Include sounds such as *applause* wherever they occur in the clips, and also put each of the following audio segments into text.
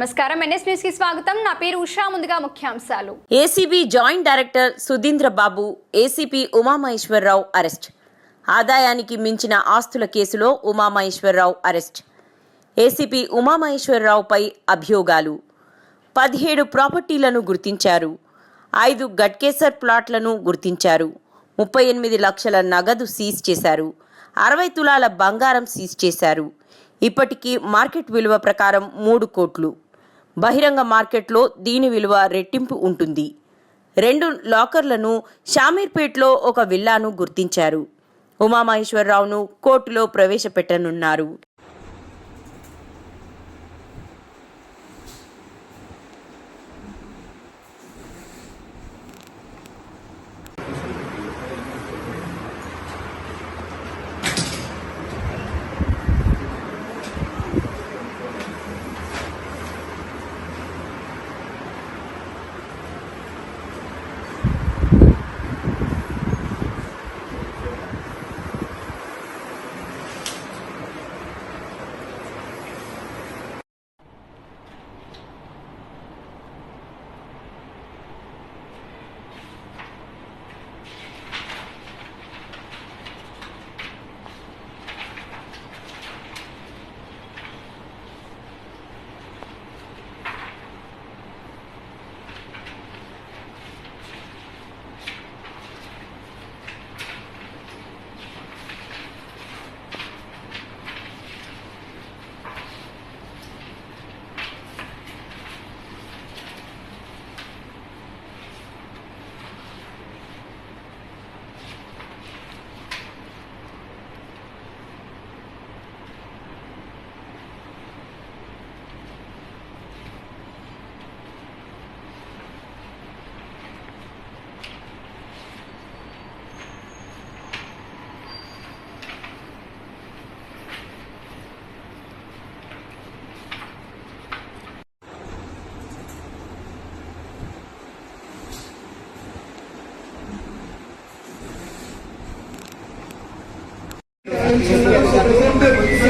నమస్కారం. ఎన్ఎస్ న్యూస్కి స్వాగతం. నా పేరు ఉషా. ముందుగా ముఖ్యాంశాలు. ACB joint director Sudheendra Babu ACP Umamaheswara Rao arrest. ఆదాయానికి మించిన ఆస్తుల కేసులో ఉమామహేశ్వరరావు అరెస్ట్. ఏసీపీ ఉమామహేశ్వరరావుపై అభియోగాలు. పదిహేడు ప్రాపర్టీలను గుర్తించారు. ఐదు గట్కేసర్ ప్లాట్లను గుర్తించారు. ముప్పై ఎనిమిది లక్షల నగదు సీజ్ చేశారు. అరవై తులాల బంగారం సీజ్ చేశారు. ఇప్పటికీ మార్కెట్ విలువ ప్రకారం మూడు కోట్లు. బహిరంగ మార్కెట్లో దీని విలువ రెట్టింపు ఉంటుంది. రెండు లాకర్లను షామీర్పేట్లో ఒక విల్లాను గుర్తించారు. ఉమామహేశ్వరరావును కోర్టులో ప్రవేశపెట్టనున్నారు.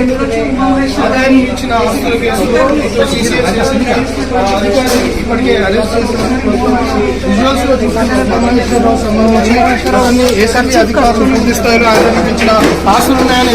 ఆదాయాన్ని ఇచ్చిన ఆస్తుల కేసులో CCS అధికారి ఇప్పటికే అరెస్ట్ విజువల్స్లో ఉమామహేశ్వరరావు సంబంధించి అన్ని ఏసీబీ అధికారులు పూర్తి స్థాయిలో ఆదాయానికి ఇచ్చిన ఆస్తులు ఉన్నాయని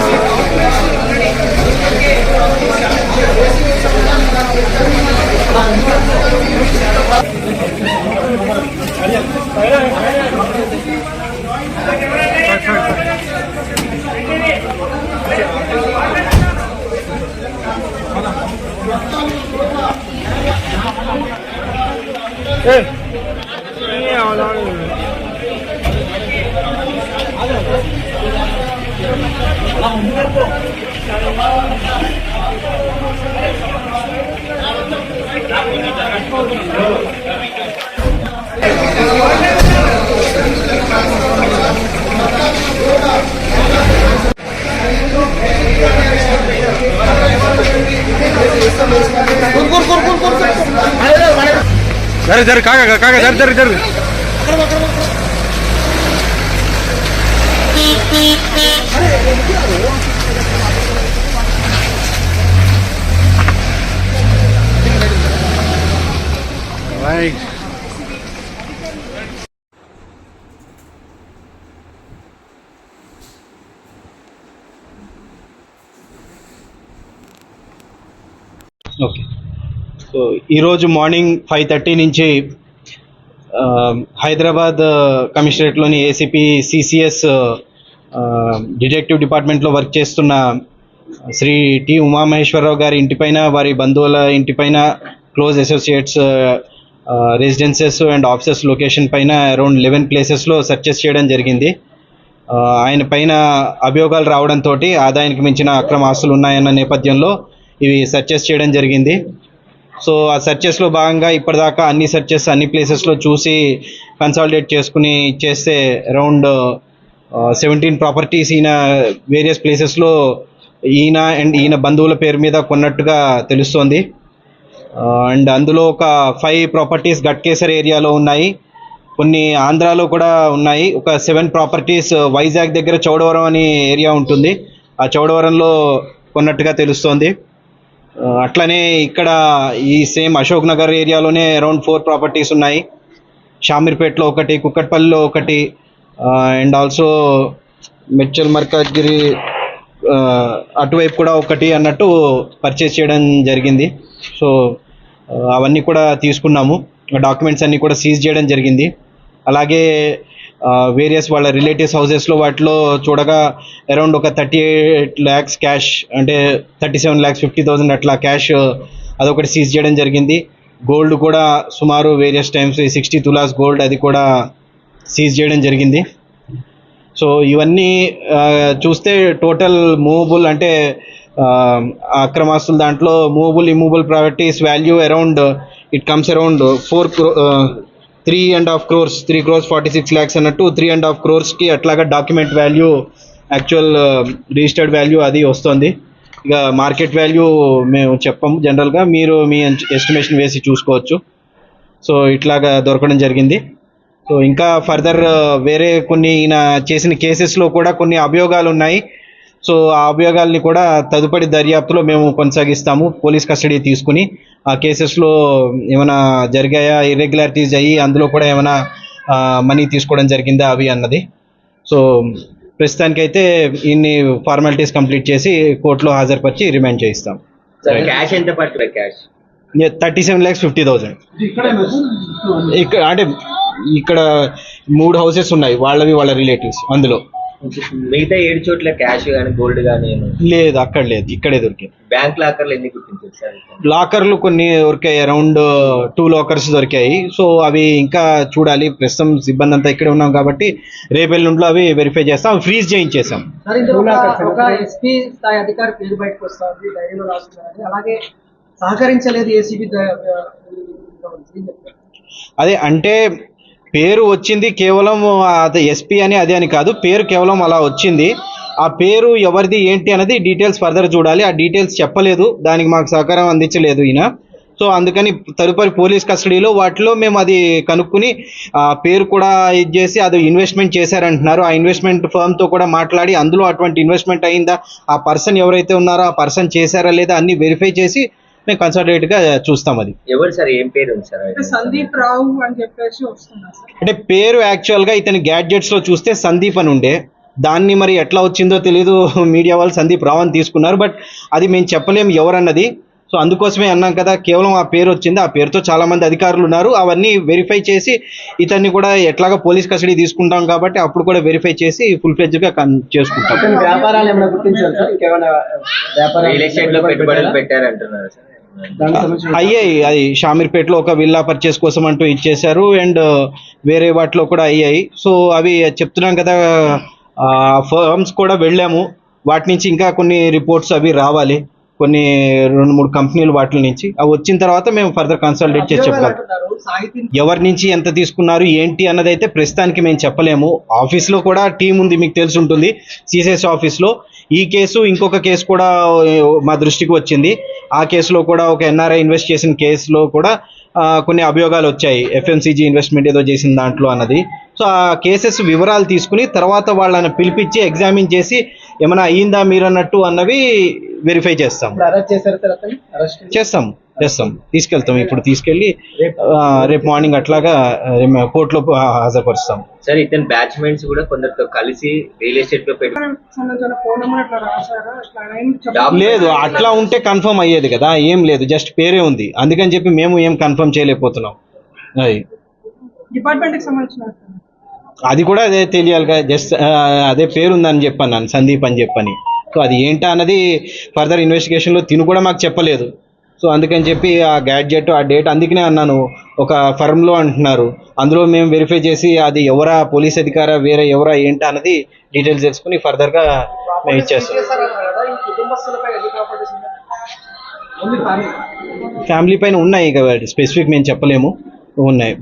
సరే ఏమన్నా చెప్తారా మీరు? జర சரி சரி காக்கா காக்கா சரி சரி ఈరోజు మార్నింగ్ ఫైవ్ థర్టీ నుంచి హైదరాబాద్ కమిషనరేట్లోని ఏసీపీ సిసిఎస్ డిటెక్టివ్ డిపార్ట్మెంట్లో వర్క్ చేస్తున్న శ్రీ టి ఉమామహేశ్వరరావు గారి ఇంటిపైన వారి బంధువుల ఇంటిపైన close associates residences and offices location పైన అరౌండ్ లెవెన్ ప్లేసెస్లో సర్చెస్ చేయడం జరిగింది. ఆయన పైన అభియోగాలు రావడంతో ఆదాయానికి మించిన అక్రమ ఆస్తులు ఉన్నాయన్న నేపథ్యంలో ఇవి సర్చెస్ చేయడం జరిగింది. సో ఆ సెర్చెస్లో భాగంగా ఇప్పటిదాకా అన్ని సెర్చెస్ అన్ని ప్లేసెస్లో చూసి కన్సాలిడేట్ చేసుకుని చేస్తే అరౌండ్ సెవెంటీన్ ప్రాపర్టీస్ ఈయన వేరియస్ ప్లేసెస్లో ఈయన అండ్ ఈయన బంధువుల పేరు మీద కొన్నట్టుగా తెలుస్తోంది. అండ్ అందులో ఒక ఫైవ్ ప్రాపర్టీస్ గట్కేసర్ ఏరియాలో ఉన్నాయి. కొన్ని ఆంధ్రాలో కూడా ఉన్నాయి. ఒక సెవెన్ ప్రాపర్టీస్ వైజాగ్ దగ్గర చౌడవరం అనే ఏరియా ఉంటుంది. ఆ చౌడవరంలో కొన్నట్టుగా తెలుస్తోంది. అట్లనే ఇక్కడ ఈ సేమ్ అశోక్ నగర్ ఏరియాలోనే అరౌండ్ ఫోర్ ప్రాపర్టీస్ ఉన్నాయి. షామీర్పేటలో ఒకటి కుక్కట్పల్లిలో ఒకటి అండ్ ఆల్సో మెడ్చల్ మర్కాజ్గిరి అటువైపు కూడా ఒకటి అన్నట్టు పర్చేస్ చేయడం జరిగింది. సో అవన్నీ కూడా తీసుకున్నాము. డాక్యుమెంట్స్ అన్నీ కూడా సీజ్ చేయడం జరిగింది. అలాగే వేరియస్ వాళ్ళ రిలేటివ్స్ హౌసెస్లో వాటిలో చూడగా అరౌండ్ ఒక థర్టీ ఎయిట్ ల్యాక్స్ క్యాష్ అంటే thirty seven lakhs fifty thousand అట్లా క్యాష్ అదొకటి సీజ్ చేయడం జరిగింది. గోల్డ్ కూడా సుమారు various times sixty tolas gold అది కూడా సీజ్ చేయడం జరిగింది. సో ఇవన్నీ చూస్తే టోటల్ మూవబుల్ అంటే అక్రమాస్తుల దాంట్లో movable immovable properties value around it comes around four crore three and half crores three crores forty six lakhs అన్నట్టు త్రీ అండ్ హాఫ్ క్రోర్స్కి అట్లాగా document value actual registered value అది వస్తుంది. ఇక మార్కెట్ వాల్యూ మేము చెప్పము జనరల్గా మీరు మీ ఎస్టిమేషన్ వేసి చూసుకోవచ్చు. సో ఇట్లాగా దొరకడం జరిగింది. సో ఇంకా ఫర్దర్ uh, వేరే కొన్ని ఈయన చేసిన కేసెస్లో కూడా కొన్ని అభియోగాలు ఉన్నాయి. సో ఆ అభియోగాల్ని కూడా తదుపరి దర్యాప్తులో మేము కొనసాగిస్తాము. పోలీస్ కస్టడీ తీసుకుని ఆ కేసెస్లో ఏమైనా జరిగాయా? ఇర్రెగ్యులారిటీస్ అయ్యి అందులో కూడా ఏమైనా మనీ తీసుకోవడం జరిగిందా అవి అన్నది. సో ప్రస్తుతానికైతే ఇన్ని ఫార్మాలిటీస్ కంప్లీట్ చేసి కోర్టులో హాజరుపరిచి రిమాండ్ చేయిస్తాం. సార్ క్యాష్ ఎంత పడుతుంది cash? Thirty seven lakhs fifty thousand. ఇక్కడ అంటే ఇక్కడ మూడు హౌసెస్ ఉన్నాయి వాళ్ళవి వాళ్ళ రిలేటివ్స్ అందులో. మిగతా ఏడు చోట్ల క్యాష్ కానీ గోల్డ్ కానీ లేదు అక్కడ లేదు ఇక్కడే దొరికాయి బ్యాంక్ లాకర్లు ఎన్ని గుర్తించారు సార్ లాకర్లు కొన్ని దొరికాయి అరౌండ్ టూ లాకర్స్ దొరికాయి సో అవి ఇంకా చూడాలి ప్రస్తుతం సిబ్బంది అంతా ఇక్కడే ఉన్నాం కాబట్టి రేపెల్లుండిలో అవి వెరిఫై చేస్తాం ఫ్రీజ్ చేయించేసాం సార్ ఇందులో ఒక- ఒక ఎస్పీ స్థాయి అధికారి పేరు బయటకు వస్తుంది డైరీలో రాస్తున్నారని అలాగే సహకరించలేదు ఏసీబీ అదే అంటే పేరు వచ్చింది కేవలం అది ఎస్పీ అని అదే అని కాదు పేరు కేవలం అలా వచ్చింది. ఆ పేరు ఎవరిది ఏంటి అనేది డీటెయిల్స్ ఫర్దర్ చూడాలి. ఆ డీటెయిల్స్ చెప్పలేదు దానికి మాకు సహకారం అందించలేదు ఈయన. సో అందుకని తదుపరి పోలీస్ కస్టడీలో వాటిలో మేము అది కనుక్కుని ఆ పేరు కూడా ఇది చేసి అది ఇన్వెస్ట్మెంట్ చేశారంటున్నారు. ఆ ఇన్వెస్ట్మెంట్ ఫర్మ్తో కూడా మాట్లాడి అందులో అటువంటి ఇన్వెస్ట్మెంట్ అయిందా? ఆ పర్సన్ ఎవరైతే ఉన్నారో ఆ పర్సన్ చేశారా లేదా అన్ని వెరిఫై చేసి మేము కన్సల్టేట్గా చూస్తాం అది. ఎవరు సార్? ఏం పేరు ఉంది సార్? అంటే సందీప్ రావు అని చెప్పేసి వస్తున్నారు సార్. అంటే పేరు యాక్చువల్గా ఇతని గ్యాడ్జెట్స్లో చూస్తే సందీప్ అని ఉండే. దాన్ని మరి ఎట్లా వచ్చిందో తెలీదు. *laughs* మీడియా వాళ్ళు సందీప్ రావు అని తీసుకున్నారు. బట్ అది మేము చెప్పలేం ఎవరన్నది. సో అందుకోసమే అన్నాం కదా కేవలం ఆ పేరు వచ్చింది. ఆ పేరుతో చాలా మంది అధికారులు ఉన్నారు. అవన్నీ వెరిఫై చేసి ఇతన్ని కూడా ఎట్లాగా పోలీస్ కస్టడీ తీసుకుంటాం కాబట్టి అప్పుడు కూడా వెరిఫై చేసి ఫుల్ ఫ్లెడ్జ్గా చేసుకుంటాం. వ్యాపారాలు ఏమైనా గుర్తించారు సార్? ఇంకేమైనా రియల్ ఎస్టేట్లో పెట్టుబడులు పెట్టారు అంటున్నారు సార్. అయ్యాయి అది షామీర్పేటలో ఒక విల్లా పర్చేస్ కోసం అంటూ ఇచ్చేశారు. అండ్ వేరే వాటిలో కూడా అయ్యాయి. సో అవి చెప్తున్నాం కదా ఫర్మ్స్ కూడా వెళ్ళాము. వాటి నుంచి ఇంకా కొన్ని రిపోర్ట్స్ అవి రావాలి. కొన్ని రెండు మూడు కంపెనీలు వాటి నుంచి. అవి వచ్చిన తర్వాత మేము ఫర్దర్ కన్సల్టేట్ చేసి చెప్పగలం. ఎవరి నుంచి ఎంత తీసుకున్నారు ఏంటి అన్నది అయితే ప్రస్తుతానికి మేము చెప్పలేము. ఆఫీస్లో కూడా టీం ఉంది మీకు తెలిసి ఉంటుంది. సిసిఎస్ ఆఫీస్లో ఈ కేసు ఇంకొక కేసు కూడా మా దృష్టికి వచ్చింది. ఆ కేసులో కూడా ఒక ఎన్ఆర్ఐ ఇన్వెస్ట్ చేసిన కేసులో కూడా కొన్ని అభియోగాలు వచ్చాయి. ఎఫ్ఎంసీజీ ఇన్వెస్ట్మెంట్ ఏదో చేసిన దాంట్లో అన్నది. సో ఆ కేసెస్ వివరాలు తీసుకుని తర్వాత వాళ్ళని పిలిపించి ఎగ్జామిన్ చేసి ఏమైనా అయ్యిందా మీరు అన్నట్టు అన్నవి వెరిఫై చేస్తాం చేస్తాం చేస్తాం. తీసుకెళ్తాం. ఇప్పుడు తీసుకెళ్ళి ఆ, రేపు మార్నింగ్ అట్లాగా కోర్టులో హాజరుపరుస్తాం. సార్ ఇతని బ్యాచ్మెంట్స్ కూడా కొందరితో కలిసి రియల్ ఎస్టేట్లో లేదు అట్లా ఉంటే కన్ఫర్మ్ అయ్యేది కదా ఏం లేదు జస్ట్ పేరే ఉంది. అందుకని చెప్పి మేము ఏం కన్ఫర్మ్ చేయలేకపోతున్నాం. అది డిపార్ట్మెంట్ సంబంధించిన అది కూడా అదే తెలియాలిగా జస్ట్ అదే పేరు ఉందని చెప్పాను నన్ను సందీప్ అని చెప్పని. సో అది ఏంటా అన్నది ఫర్దర్ ఇన్వెస్టిగేషన్లో తిను కూడా మాకు చెప్పలేదు. సో అందుకని చెప్పి ఆ గ్యాడ్జెట్ ఆ డేట్ అందుకనే అన్నాను. ఒక ఫర్మ్లో అంటున్నారు. అందులో మేము వెరిఫై చేసి అది ఎవరా పోలీస్ అధికారా వేరే ఎవరా ఏంటా అన్నది డీటెయిల్స్ తెలుసుకుని ఫర్దర్గా మేము ఇచ్చేస్తాం. ఫ్యామిలీ ఫ్యామిలీ పైన ఉన్నాయి ఇక స్పెసిఫిక్ మేము చెప్పలేము. ఉన్నాయి.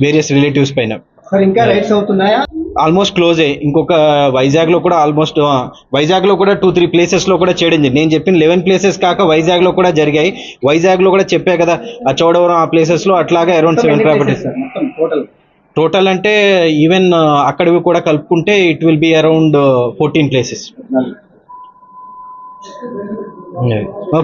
వేరియస్ రిలేటివ్స్ పైన. ఇంకా అవుతున్నాయా? ఆల్మోస్ట్ క్లోజ్ ఇంకొక వైజాగ్లో కూడా ఆల్మోస్ట్ వైజాగ్లో కూడా టూ త్రీ ప్లేసెస్లో కూడా చేయడం జరిగింది నేను చెప్పిన లెవెన్ ప్లేసెస్ కాక వైజాగ్లో కూడా జరిగాయి. వైజాగ్లో కూడా చెప్పా కదా ఆ చోడవరం ఆ ప్లేసెస్లో అట్లాగే అరౌండ్ సెవెన్ ప్రాపర్టీస్ టోటల్ అంటే ఈవెన్ అక్కడివి కూడా కలుపుకుంటే it will be around fourteen places